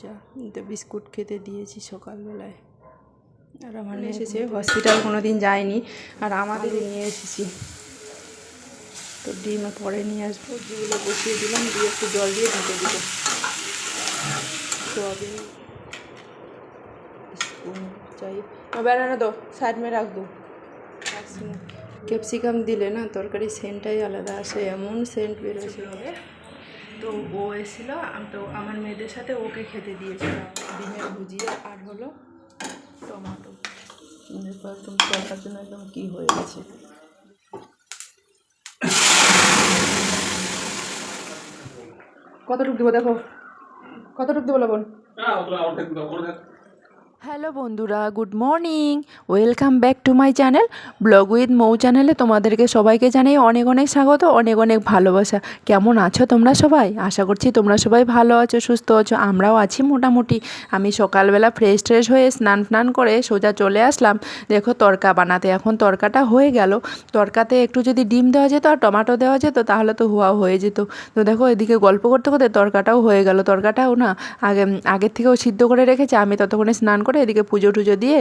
পূজা তো বিস্কুট খেতে দিয়েছি সকালবেলায় আর আমার নিয়ে এসেছে হসপিটাল কোনো দিন যায়নি আর আমাদের নিয়ে এসেছি তো ডিম পরে নিয়ে আসবো ডিমগুলো বসিয়ে দিলাম দিয়ে একটু জল দিয়ে ঢেকে দিব সোয়াবিন स्पून चाहिए मैं বেড়ানো দো সাইড মে রাখ দো ক্যাপসিকাম দিলে না তরকারি সেন্টটাই আলাদা আসে এমন সেন্ট বেরোছিল তো ও এসেছিল তো আমার মেয়েদের সাথে ওকে খেতে দিয়েছিলাম ডিমের ভুজিয়া আর হলো টমাটো। একদম তরকার জন্য একদম কী হয়ে গেছে? কতটুকু দেবো দেখো? কতটুকু দেবো লবণ? হ্যালো বন্ধুরা, good morning. Welcome back to my channel. Blog with Mou চ্যানেলে তোমাদেরকে সবাইকে জানাই অনেক অনেক স্বাগত, অনেক অনেক ভালোবাসা। কেমন আছো তোমরা সবাই? আশা করছি তোমরা সবাই ভালো আছো, সুস্থ আছো, আমরাও আছি মোটামুটি। আমি সকালবেলা ফ্রেশ ট্রেশ হয়ে স্নান ফ্নান করে সোজা চলে আসলাম। দেখো তরকা বানাতে, এখন তরকাটা হয়ে গেল। তরকাতে একটু যদি ডিম দেওয়া যেত আর টমাটো দেওয়া যেত, তাহলে তো হওয়া হয়ে যেত। তো দেখো এদিকে গল্প করতে করতে তরকাটাও হয়ে গেল। তরকাটাও না, আগে, আগের থেকেও সিদ্ধ করে রেখেছে, আমি ততক্ষণে স্নান করে এদিকে পুজো টুজো দিয়ে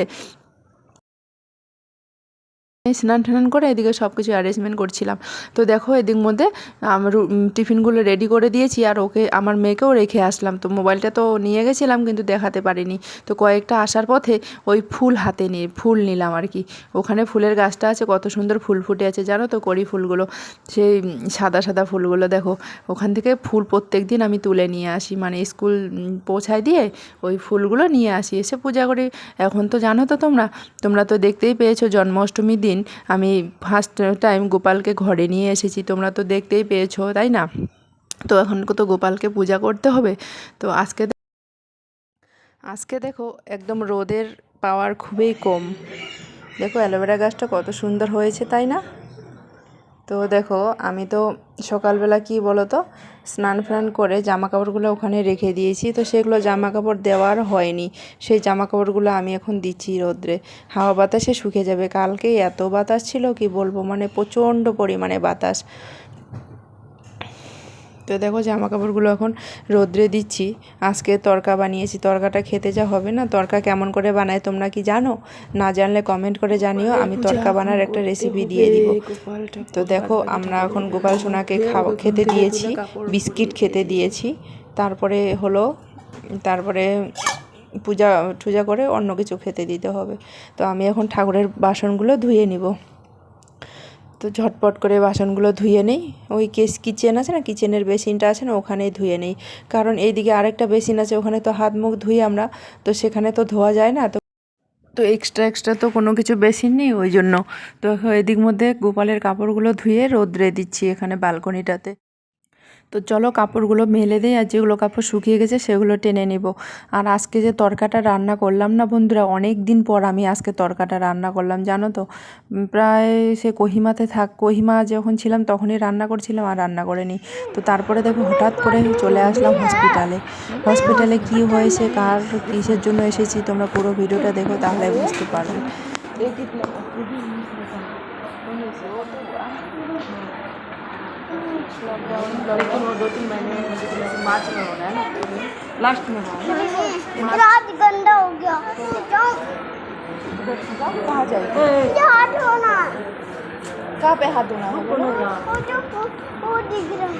স্নান টান করে এদিকে সব কিছু অ্যারেঞ্জমেন্ট করছিলাম। তো দেখো এদিক মধ্যে আমার টিফিনগুলো রেডি করে দিয়েছি আর ওকে, আমার মেয়েকেও রেখে আসলাম। তো মোবাইলটা তো নিয়ে গেছিলাম কিন্তু দেখাতে পারিনি। তো কয়েকটা আসার পথে ওই ফুল হাতে নিয়ে, ফুল নিলাম আর কি। ওখানে ফুলের গাছটা আছে, কত সুন্দর ফুল ফুটে আছে, জানো তো করি ফুলগুলো? সেই সাদা সাদা ফুলগুলো দেখো। ওখান থেকে ফুল প্রত্যেক দিন আমি তুলে নিয়ে আসি। মানে স্কুল পৌঁছায় দিয়ে ওই ফুলগুলো নিয়ে আসি। এসে পূজা করি। এখন তো জানো তো তোমরা তোমরা তো দেখতেই পেয়েছ, জন্মাষ্টমীর দিন আমি ফার্স্ট টাইম গোপালকে ঘরে নিয়ে এসেছি, তোমরা তো দেখতেই পেয়েছ, তাই না? তো এখন তো গোপালকে পূজা করতে হবে। তো আজকে আজকে দেখো একদম রোদের পাওয়ার খুবই কম। দেখো অ্যালোভেরা গাছটা কত সুন্দর হয়েছে, তাই না? তো দেখো, আমি তো সকালবেলা কি বলো তো স্নান ফ্নান করে জামা কাপড়গুলো ওখানে রেখে দিয়েছি। তো সেগুলো জামা কাপড় দেওয়ার হয়নি। সেই জামা কাপড়গুলো আমি এখন দিচ্ছি রোদ্রে। হাওয়া বাতাসে শুকে যাবে। কালকে এত বাতাস ছিল, কি বলব? মানে প্রচণ্ড পরিমাণে বাতাস। তো দেখো জামা কাপড়গুলো এখন রোদ্রে দিচ্ছি। আজকে তরকা বানিয়েছি তরকাটা খেতে যা হবে না তরকা কেমন করে বানায় তোমরা কি জানো? না জানলে কমেন্ট করে জানিও আমি তরকা বানার একটা রেসিপি দিয়ে দিব। তো দেখো আমরা এখন গোপাল সোনাকে খাওয়া খেতে দিয়েছি বিস্কিট খেতে দিয়েছি। তারপরে হলো তারপরে পূজা টুজা করে অন্য কিছু খেতে দিতে হবে। তো আমি এখন ঠাকুরের বাসনগুলো ধুয়ে নিব। তো ঝটপট করে বাসনগুলো ধুয়ে নেই। ওই কেস কিচেন আছে না, কিচেনের বেসিনটা আছে না, ওখানেই ধুয়ে নেই। কারণ এইদিকে আরেকটা বেসিন আছে, ওখানে তো হাত মুখ ধুই আমরা, তো সেখানে তো ধোয়া যায় না। তো তো এক্সট্রা এক্সট্রা তো কোনো কিছু বেসিন নেই, ওই জন্য। তো এদিক মধ্যে গোপালের কাপড়গুলো ধুয়ে রোদ্রে দিচ্ছি এখানে বালকনিটাতে তো চলো কাপড়গুলো মেলে দেই আর যেগুলো কাপড় শুকিয়ে গেছে সেগুলো টেনে নিব। আর আজকে যে তরকাটা রান্না করলাম না বন্ধুরা, অনেক দিন পর আমি আজকে তরকাটা রান্না করলাম, জানো তো? প্রায় সে কহিমাতে থাক, কহিমা যখন ছিলাম তখনই রান্না করছিলাম আর রান্না করিনি। তো তারপরে দেখো হঠাৎ করে চলে আসলাম হসপিটালে। হসপিটালে কি হয়েছে, কার কিসের জন্য এসেছি তোমরা পুরো ভিডিওটা দেখো তাহলে বুঝতে পারবে। लॉकडाउन दो तीन महीने मार्च में होना है ना लास्ट में होना हाथ गंदा हो गया। कहाँ हाथ धोना कहाँ पे हाथ धोना है? वो जो वो, वो दिख रहा है।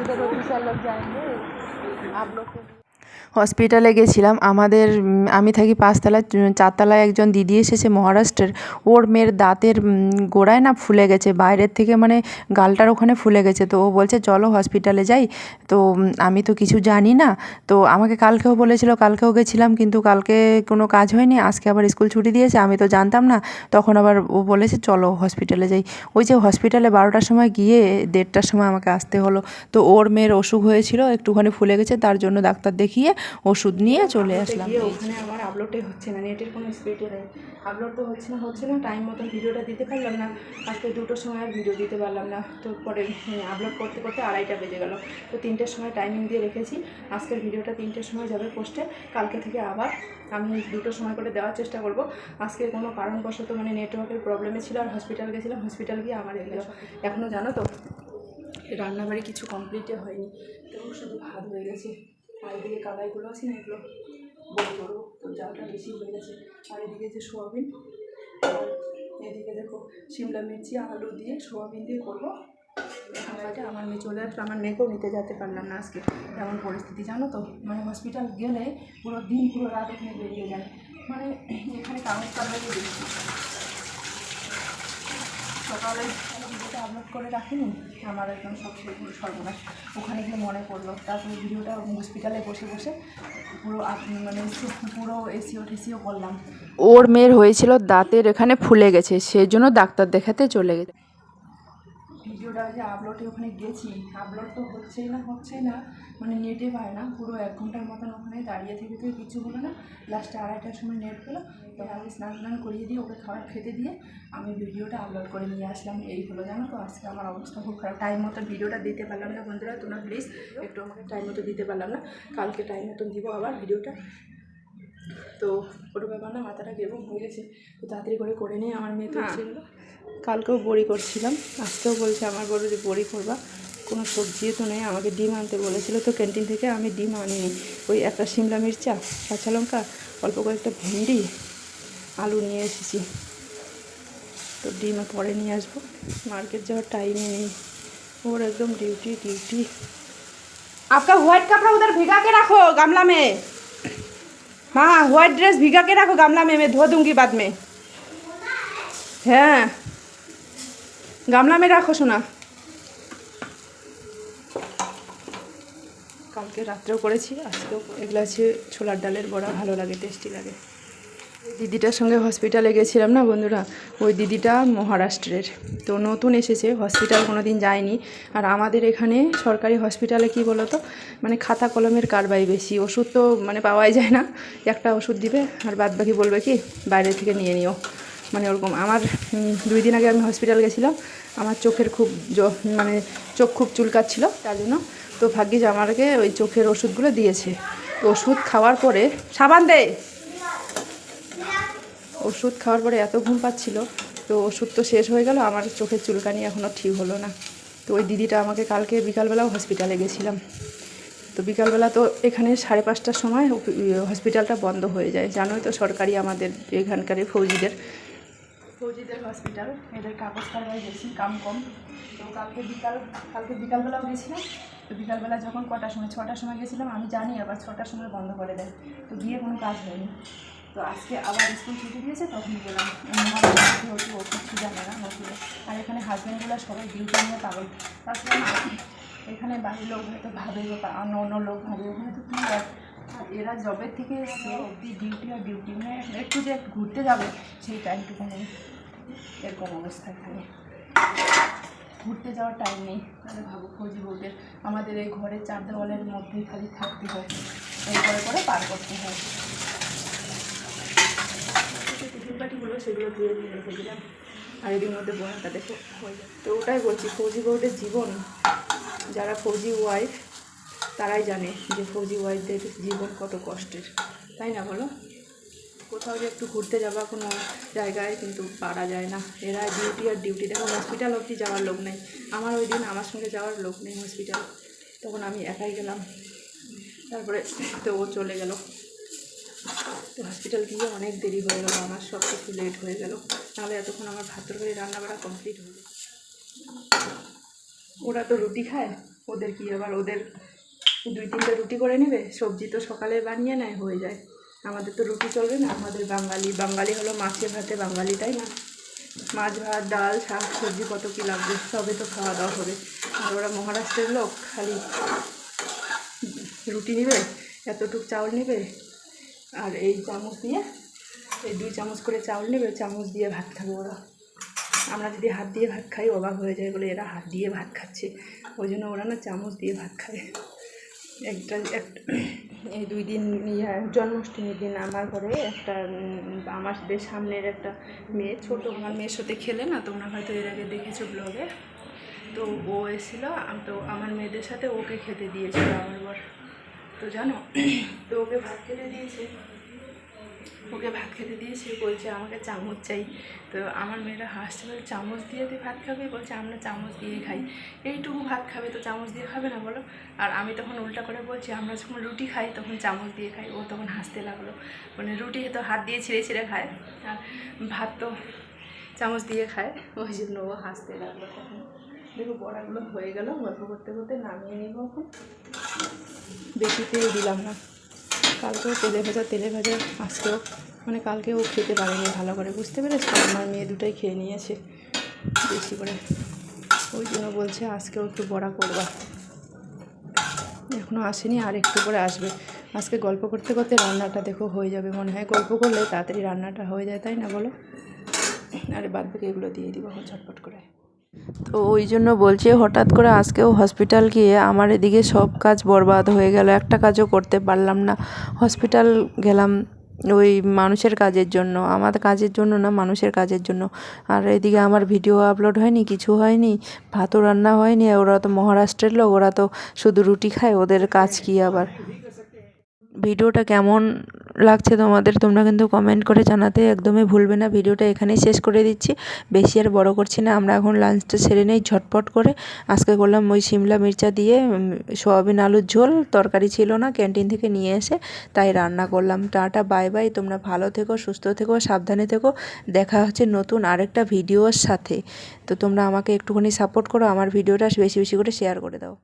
इधर लोग जाएँगे। आप लोग হসপিটালে গেছিলাম। আমাদের আমি থাকি পাঁচতলা উম, চারতলায় একজন দিদি এসেছে মহারাষ্ট্রের। ওর মেয়ের দাঁতের গোড়ায় না ফুলে গেছে বাইরের থেকে মানে গালটার ওখানে ফুলে গেছে। তো ও বলছে চলো হসপিটালে যাই। তো আমি তো কিছু জানি না। তো আমাকে কালকেও বলেছিল কালকেও গেছিলাম কিন্তু কালকে কোনো কাজ হয়নি। আজকে আবার স্কুল ছুটি দিয়েছে আমি তো জানতাম না। তখন আবার ও বলেছে চলো হসপিটালে যাই। ওই যে হসপিটালে বারোটার সময় গিয়ে দেড়টার সময় আমাকে আসতে হলো। তো ওর মেয়ের অসুখ হয়েছিল একটুখানি ফুলে গেছে তার জন্য ডাক্তার দেখিয়ে ওষুধ নিয়ে চলে আসলাম। গিয়ে ওখানে আমার আপলোডে হচ্ছে না নেটের কোনো স্পিডে নেই। আপলোড তো হচ্ছে না হচ্ছে না টাইম মতন ভিডিওটা দিতে পারলাম না। আজকে দুটোর সময় আর ভিডিও দিতে পারলাম না। তো পরে আপলোড করতে করতে আড়াইটা বেজে গেল। তো তিনটের সময় টাইমিং দিয়ে রেখেছি। আজকের ভিডিওটা তিনটের সময় যাবে পোস্টে কালকে থেকে আবার আমি দুটোর সময় করে দেওয়ার চেষ্টা করব। আজকে কোনো কারণবশত মানে নেটওয়ার্কের প্রবলেমে ছিল আর হসপিটাল গেছিলাম হসপিটাল গিয়ে আমার এগুলো এখনও জানো তো রান্নাবাড়ি কিছু কমপ্লিটই হয়নি। তো শুধু ভাত হয়ে গেছে। আর এদিকে কালাইগুলো আছে না এগুলো বড় বড়, তো জালটা বেশি হয়ে গেছে। আর এদিকে যে সোয়াবিন এদিকে দেখো শিমলা মির্চি, আলু দিয়ে সোয়াবিন দিয়ে করব। খাবারটা আমার মেয়ে চলে আসলো, আমার মেয়েকেও নিতে যেতে পারলাম না আজকে। এমন পরিস্থিতি, জানো তো? মানে হসপিটাল গেলে পুরো দিন, পুরো রাত এখানে বেরিয়ে যায়। মানে এখানে কাগজ কাগজে সকালে ভিডিওটা আপলোড করে রাখিনি, আমার একদম সব সর্বনাশ। ওখানে গিয়ে মনে পড়ল, তারপরে ভিডিওটা হসপিটালে বসে বসে পুরো মানে পুরো এসিও টেসিও করলাম ওর মেয়ের হয়েছিল দাঁতের এখানে ফুলে গেছে, সেই জন্য ডাক্তার দেখাতে চলে গেছে। ভিডিওটা যে আপলোডে ওখানে গেছি আপলোড তো হচ্ছেই না হচ্ছেই না মানে নেটে পায় না পুরো এক ঘণ্টার মতন ওখানে দাঁড়িয়ে থেকে থেকে কিছু হলো না লাস্টে আড়াইটার সময় নেট পেল তাই আমি স্নান টান করিয়ে দিয়ে ওকে খাবার খেতে দিয়ে আমি ভিডিওটা আপলোড করে নিয়ে আসলাম এই হলো জানো তো আজকে আমার অবস্থা খুব খারাপ টাইম মতো ভিডিওটা দিতে পারলাম না বন্ধুরা তোমরা প্লিজ একটু আমাকে টাইম মতো দিতে পারলাম না কালকে টাইম মতন দিব আবার ভিডিওটা। তো ওটা ব্যাপার না মাথাটা গেবো হয়ে গেছে তো তাড়াতাড়ি করে করে নিয়ে আমার মেয়ে তো সেগুলো কালকেও বড়ি করছিলাম আজকেও বলছে আমার বড় যে বড়ি করবা কোনো সবজিও তো নেই আমাকে ডিম আনতে বলেছিল তো ক্যান্টিন থেকে আমি ডিম আনিনি ওই একটা শিমলা মির্চা কাঁচা লঙ্কা অল্প কয়েকটা ভেন্ডি আলু নিয়ে এসেছি তো ডিমও পরে নিয়ে আসবো মার্কেট যাওয়ার টাইমই নেই ওর একদম ডিউটি ডিউটি आपका व्हाइट कपड़ा उधर भिगा के रखो गमला में हाँ व्हाइट ड्रेस भिगा के रखो गमला में मैं धो दूंगी बाद में हाँ গামলা মে রাখো শোনা কালকে রাত্রেও করেছি, আজকেও এগুলো আছে ছোলার ডালের বড়া, ভালো লাগে টেস্টি লাগে। দিদিটার সঙ্গে হসপিটালে গেছিলাম না বন্ধুরা? ওই দিদিটা মহারাষ্ট্রের। তো নতুন এসেছে হসপিটাল কোনো দিন যায়নি। আর আমাদের এখানে সরকারি হসপিটালে কি বলতো? মানে খাতা কলমের কারবাই বেশি। ওষুধ তো মানে পাওয়াই যায় না। একটা ওষুধ দিবে, আর বাদ বাকি বলবে কি, বাইরে থেকে নিয়ে নিও। মানে ওরকম আমার দুই দিন আগে আমি হসপিটাল গেছিলাম। আমার চোখের খুব মানে চোখ খুব চুলকাচ্ছিল, তার জন্য। তো ভাগ্যিস আমাকে ওই চোখের ওষুধগুলো দিয়েছে। তো ওষুধ খাওয়ার পরে, সাবান দে! ওষুধ খাওয়ার পরে এত ঘুম পাচ্ছিল, তো ওষুধ তো শেষ হয়ে গেল, আমার চোখের চুলকানি এখনও ঠিক হলো না। তো ওই দিদিটা আমাকে কালকে বিকালবেলাও হসপিটালে গেছিলাম। তো বিকালবেলা তো এখানে সাড়ে পাঁচটার সময় হসপিটালটা বন্ধ হয়ে যায়। জানোই তো সরকারি আমাদের এখানকার ফৌজিদের। ফৌজিদের হসপিটাল, এদের কাগজ কারবাই বেশি কাম কম। তো কালকে বিকাল, কালকে বিকালবেলাও গেছিলাম। তো বিকালবেলা যখন কটার সময়, ছটার সময় গেছিলাম, আমি জানি আবার ছটার সময় বন্ধ করে দেয়। তো গিয়ে কোনো কাজ হয়নি। তো আজকে আবার স্কুল ছুটি দিয়েছে, তখন গেলাম। হচ্ছে ও কিছু জানে না, নতুন। আর এখানে হাজব্যান্ডগুলো সবাই ডিউটি নিয়ে পাগল। তাছাড়া এখানে বাড়ির লোক হয়তো ভাবে অন্য অন্য লোক ভাবে ওখানে তো কী এরা জবের থেকে এসে অব্দি ডিউটি আর ডিউটি মানে একটু যে ঘুরতে যাবে, সেই টাইমটুকু নেই এরকম অবস্থা এখানে ঘুরতে যাওয়ার টাইম নেই। তাহলে ভাবো ফৌজি বউদের আমাদের এই ঘরের চার দেওয়ালের মধ্যেই খালি থাকতে হয়। এই করে পার করতে হয়। পাটিগুলো সেগুলো ধুয়ে দিয়ে রেখে আর এদের মধ্যে বয়াটা দেখো, হয়ে যায় তো ওটাই বলছি ফৌজি বউদের জীবন। যারা ফৌজি ওয়াইফ তারাই জানে যে ফৌজি ওয়াইফদের জীবন কত কষ্টের। তাই না বলো? কোথাও যে একটু ঘুরতে যাবা কোনো জায়গায় কিন্তু পারা যায় না। এরা ডিউটি আর ডিউটি দেখো হসপিটাল অবধি যাওয়ার লোক নেই। আমার ওই দিন আমার সঙ্গে যাওয়ার লোক নেই হসপিটাল তখন আমি একাই গেলাম। তারপরে তো ও চলে গেল। তো হসপিটাল গিয়ে অনেক দেরি হয়ে গেল। আমার সব কিছু লেট হয়ে গেল। নাহলে এতক্ষণ আমার ভাত তরকারি রান্না বাড়া কমপ্লিট হয়ে। ওরা তো রুটি খায়। ওদের কি আবার ওদের দুই তিনটে রুটি করে নেবে, সবজি তো সকালে বানিয়ে নেয়, হয়ে যায়। আমাদের তো রুটি চলবে না, আমাদের বাঙালি বাঙালি হলো মাছে ভাতে বাঙালি, তাই না? মাছ ভাত, ডাল, শাক, সবজি কত কী লাগবে, সবে তো খাওয়া দাওয়া হবে। আর ওরা মহারাষ্ট্রের লোক, খালি রুটি নেবে, এতটুক চাউল নেবে, আর এই চামচ দিয়ে, এই দুই চামচ করে চাউল নেবে, চামচ দিয়ে ভাত খাবে ওরা। আমরা যদি হাত দিয়ে ভাত খাই, অবাক হয়ে যায় বলে, এরা হাত দিয়ে ভাত খাচ্ছে। ওই জন্য ওরা না চামচ দিয়ে ভাত খাবে একটা এই দুই দিন ইয়া, জন্মাষ্টমীর দিন আমার ঘরে একটা আমার আমাদের সামনের একটা মেয়ে, ছোটো, আমার মেয়ের সাথে খেলে না, তোমরা হয়তো এর আগে দেখেছ ব্লগে। তো ও এসেছিল তো আমার মেয়েদের সাথে ওকে খেতে দিয়েছিল আমার বর। তো জানো, তো ওকে ভাত খেতে দিয়েছে। ওকে ভাত খেতে দিয়েছি, বলছে আমাকে চামচ চাই। তো আমার মেয়েরা হাসছে, বলে, চামচ দিয়ে তুই ভাত খাবি? বলছে, আমরা চামচ দিয়ে খাই। এইটুকু ভাত খাবে তো চামচ দিয়ে খাবে না, বলো? আর আমি তখন উল্টা করে বলছি, আমরা যখন রুটি খাই, তখন চামচ দিয়ে খাই। ও তখন হাসতে লাগল মানে রুটি তো হাত দিয়ে ছিঁড়ে ছিঁড়ে খায়, আর ভাত তো চামচ দিয়ে খায়, ওই জন্য ও হাসতে লাগল তখন। দেখো, বড়াগুলো হয়ে গেল, গল্প করতে করতে নামিয়ে নিব এখন। বেশি দিলাম না। কালকেও তেলে ভাজা তেলে ভাজা, আজকেও। মানে কালকেও খেতে পারেনি ভালো করে, বুঝতে পেরেছ? আমার মেয়ে দুটাই খেয়ে নিয়েছে, বেশি করে। ওই জন্য বলছে আজকেও একটু বড়া করবা। এখনও আসেনি, আর একটু করে আসবে। আজকে গল্প করতে করতে রান্নাটা দেখো হয়ে যাবে, মনে হয় গল্প করলে তাড়াতাড়ি রান্নাটা হয়ে যায়, তাই না বলো? আরে বাদ বাকি এগুলো দিয়ে দিব, ঝটপট করে। তো ওই জন্য বলছি, হঠাৎ করে আজকেও হসপিটাল গিয়ে আমার এদিকে সব কাজ বরবাদ হয়ে গেল, একটা কাজও করতে পারলাম না। হসপিটাল গেলাম ওই মানুষের কাজের জন্য আমাদের কাজের জন্য না, মানুষের কাজের জন্য। আর এদিকে আমার ভিডিও আপলোড হয়নি, কিছু হয়নি, ভাতও রান্না হয়নি ওরা তো মহারাষ্ট্রের লোক, ওরা তো শুধু রুটি খায়, ওদের কাজ কি আবার? ভিডিওটা কেমন লাগছে তোমাদের, তোমরা কিন্তু কমেন্ট করে জানাতে একদমই ভুলবে না। ভিডিওটা এখানেই শেষ করে দিচ্ছি। বেশি আর বড় করছি না, আমরা এখন লাঞ্চটা সেরে নেই ঝটপট করে। আজকে করলাম ওই শিমলা মির্চা দিয়ে সয়াবিন আলুর ঝোল, তরকারি ছিল না ক্যান্টিন থেকে নিয়ে এসে তাই রান্না করলাম। টাটা বাই বাই তোমরা ভালো থেকো, সুস্থ থেকো, সাবধানে থেকো। দেখা হচ্ছে নতুন আরেকটা ভিডিওর সাথে। তো তোমরা আমাকে একটুখানি সাপোর্ট করো, আমার ভিডিওটা বেশি বেশি করে শেয়ার করে দাও।